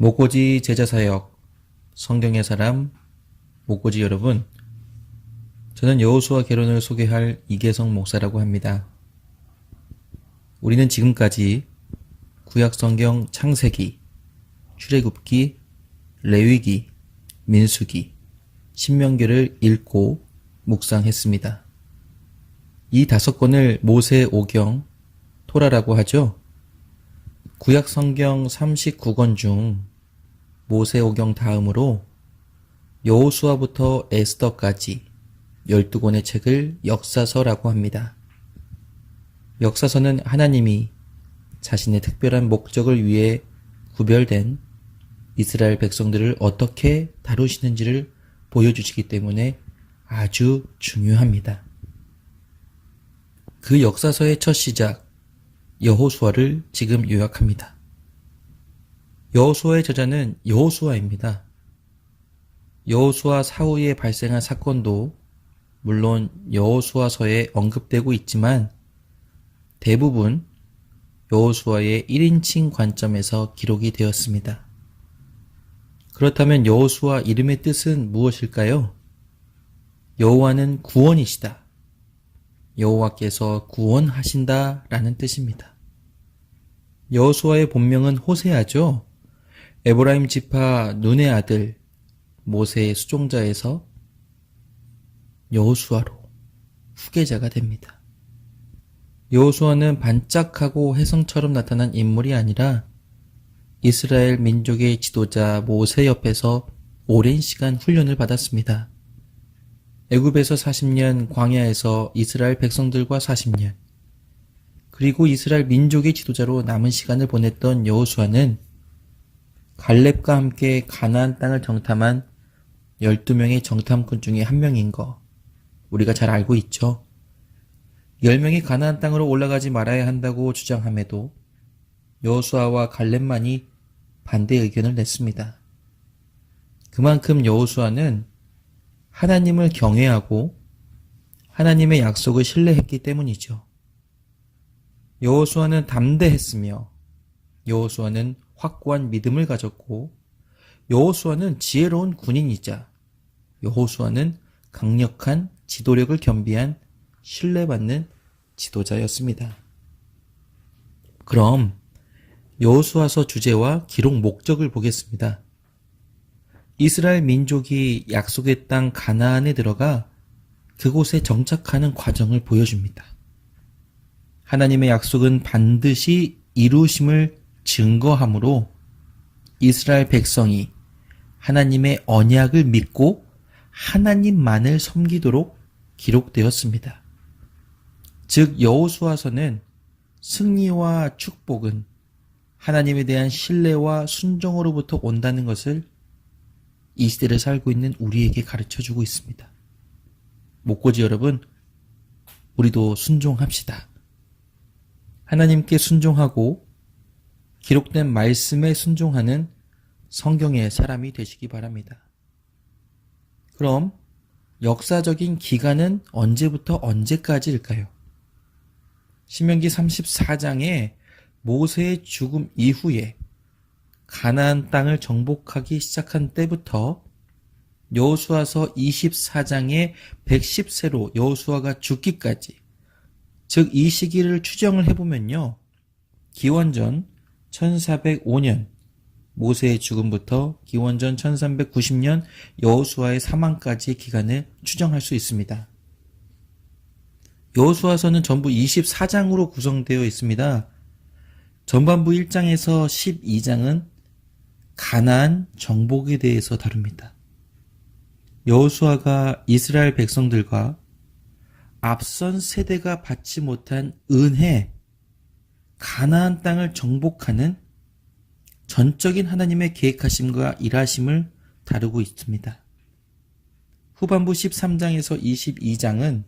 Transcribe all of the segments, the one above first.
목고지 제자사역 성경의 사람 목고지 여러분 저는 여호수아 개론을 소개할 이계성 목사라고 합니다. 우리는 지금까지 구약 성경 창세기, 출애굽기, 레위기, 민수기, 신명기를 읽고 묵상했습니다. 이 다섯 권을 모세 오경, 토라라고 하죠. 구약 성경 39권 중 모세오경 다음으로 여호수아부터 에스더까지 12권의 책을 역사서라고 합니다. 역사서는 하나님이 자신의 특별한 목적을 위해 구별된 이스라엘 백성들을 어떻게 다루시는지를 보여주시기 때문에 아주 중요합니다. 그 역사서의 첫 시작, 여호수아를 지금 요약합니다. 여호수아의 저자는 여호수아입니다. 여호수아 사후에 발생한 사건도 물론 여호수아서에 언급되고 있지만 대부분 여호수아의 1인칭 관점에서 기록이 되었습니다. 그렇다면 여호수아 이름의 뜻은 무엇일까요? 여호와는 구원이시다. 여호와께서 구원하신다라는 뜻입니다. 여호수아의 본명은 호세아죠. 에브라임 지파 눈의 아들 모세의 수종자에서 여호수아로 후계자가 됩니다. 여호수아는 반짝하고 혜성처럼 나타난 인물이 아니라 이스라엘 민족의 지도자 모세 옆에서 오랜 시간 훈련을 받았습니다. 애굽에서 40년, 광야에서 이스라엘 백성들과 40년, 그리고 이스라엘 민족의 지도자로 남은 시간을 보냈던 여호수아는 갈렙과 함께 가나안 땅을 정탐한 12명의 정탐꾼 중에 한 명인 거 우리가 잘 알고 있죠. 10명이 가나안 땅으로 올라가지 말아야 한다고 주장함에도 여호수아와 갈렙만이 반대 의견을 냈습니다. 그만큼 여호수아는 하나님을 경외하고 하나님의 약속을 신뢰했기 때문이죠. 여호수아는 담대했으며 여호수아는 확고한 믿음을 가졌고 여호수아는 지혜로운 군인이자 여호수아는 강력한 지도력을 겸비한 신뢰받는 지도자였습니다. 그럼 여호수아서 주제와 기록 목적을 보겠습니다. 이스라엘 민족이 약속의 땅 가나안에 들어가 그곳에 정착하는 과정을 보여줍니다. 하나님의 약속은 반드시 이루심을 증거하므로 이스라엘 백성이 하나님의 언약을 믿고 하나님만을 섬기도록 기록되었습니다. 즉 여호수아서는 승리와 축복은 하나님에 대한 신뢰와 순종으로부터 온다는 것을 이 시대를 살고 있는 우리에게 가르쳐 주고 있습니다. 목고지 여러분, 우리도 순종합시다. 하나님께 순종하고 기록된 말씀에 순종하는 성경의 사람이 되시기 바랍니다. 그럼 역사적인 기간은 언제부터 언제까지일까요? 신명기 34장에 모세의 죽음 이후에 가나안 땅을 정복하기 시작한 때부터 여호수아서 24장의 110세로 여호수아가 죽기까지 즉 이 시기를 추정을 해보면요. 기원전 1405년 모세의 죽음부터 기원전 1390년 여호수아의 사망까지의 기간을 추정할 수 있습니다. 여호수아서는 전부 24장으로 구성되어 있습니다. 전반부 1장에서 12장은 가나안 정복에 대해서 다룹니다. 여호수아가 이스라엘 백성들과 앞선 세대가 받지 못한 은혜, 가나안 땅을 정복하는 전적인 하나님의 계획하심과 일하심을 다루고 있습니다. 후반부 13장에서 22장은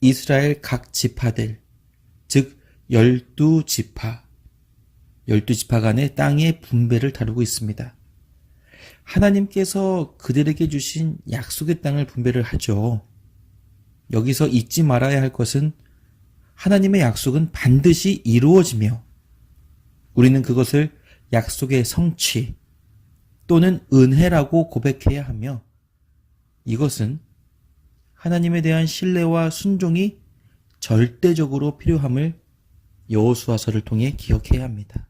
이스라엘 각 지파들, 즉 열두 지파, 열두 지파 간의 땅의 분배를 다루고 있습니다. 하나님께서 그들에게 주신 약속의 땅을 분배를 하죠. 여기서 잊지 말아야 할 것은 하나님의 약속은 반드시 이루어지며 우리는 그것을 약속의 성취 또는 은혜라고 고백해야 하며 이것은 하나님에 대한 신뢰와 순종이 절대적으로 필요함을 여호수아서를 통해 기억해야 합니다.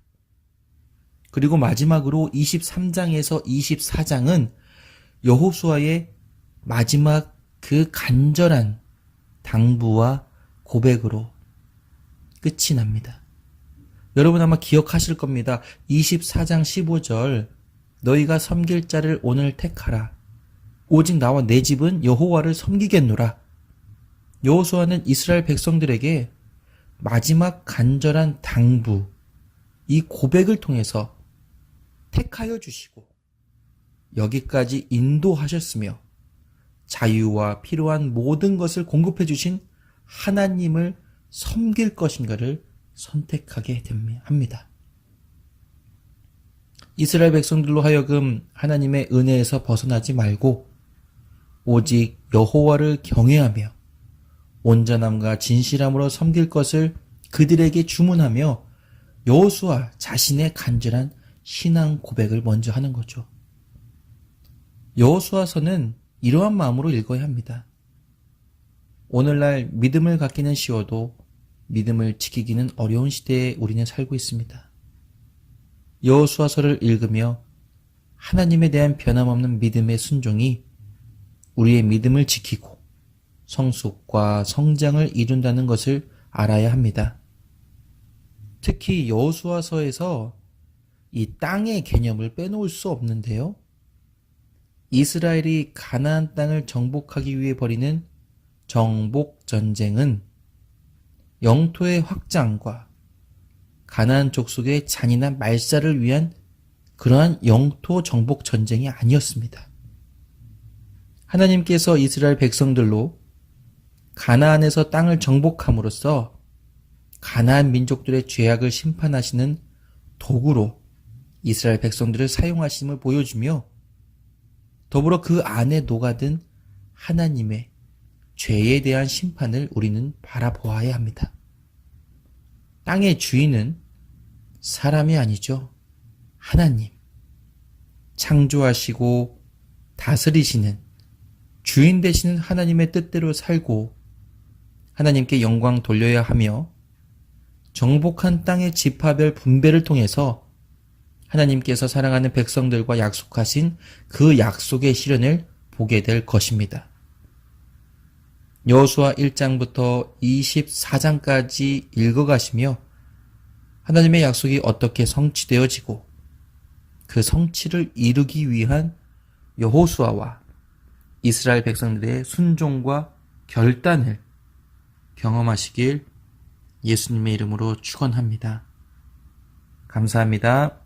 그리고 마지막으로 23장에서 24장은 여호수아의 마지막 그 간절한 당부와 고백으로 끝이 납니다. 여러분 아마 기억하실 겁니다. 24장 15절 너희가 섬길 자를 오늘 택하라. 오직 나와 내 집은 여호와를 섬기겠노라. 여호수아는 이스라엘 백성들에게 마지막 간절한 당부, 이 고백을 통해서 택하여 주시고 여기까지 인도하셨으며 자유와 필요한 모든 것을 공급해 주신 하나님을 섬길 것인가를 선택하게 합니다. 이스라엘 백성들로 하여금 하나님의 은혜에서 벗어나지 말고 오직 여호와를 경외하며 온전함과 진실함으로 섬길 것을 그들에게 주문하며 여호수아 자신의 간절한 신앙 고백을 먼저 하는 거죠. 여호수아서는 이러한 마음으로 읽어야 합니다. 오늘날 믿음을 갖기는 쉬워도 믿음을 지키기는 어려운 시대에 우리는 살고 있습니다. 여호수아서를 읽으며 하나님에 대한 변함없는 믿음의 순종이 우리의 믿음을 지키고 성숙과 성장을 이룬다는 것을 알아야 합니다. 특히 여호수아서에서 이 땅의 개념을 빼놓을 수 없는데요. 이스라엘이 가나안 땅을 정복하기 위해 벌이는 정복 전쟁은 영토의 확장과 가나안 족속의 잔인한 말살을 위한 그러한 영토 정복 전쟁이 아니었습니다. 하나님께서 이스라엘 백성들로 가나안에서 땅을 정복함으로써 가나안 민족들의 죄악을 심판하시는 도구로 이스라엘 백성들을 사용하심을 보여주며 더불어 그 안에 녹아든 하나님의 죄에 대한 심판을 우리는 바라보아야 합니다. 땅의 주인은 사람이 아니죠. 하나님. 창조하시고 다스리시는 주인 되시는 하나님의 뜻대로 살고 하나님께 영광 돌려야 하며 정복한 땅의 지파별 분배를 통해서 하나님께서 사랑하는 백성들과 약속하신 그 약속의 실현을 보게 될 것입니다. 여호수아 1장부터 24장까지 읽어가시며 하나님의 약속이 어떻게 성취되어지고 그 성취를 이루기 위한 여호수아와 이스라엘 백성들의 순종과 결단을 경험하시길 예수님의 이름으로 축원합니다. 감사합니다.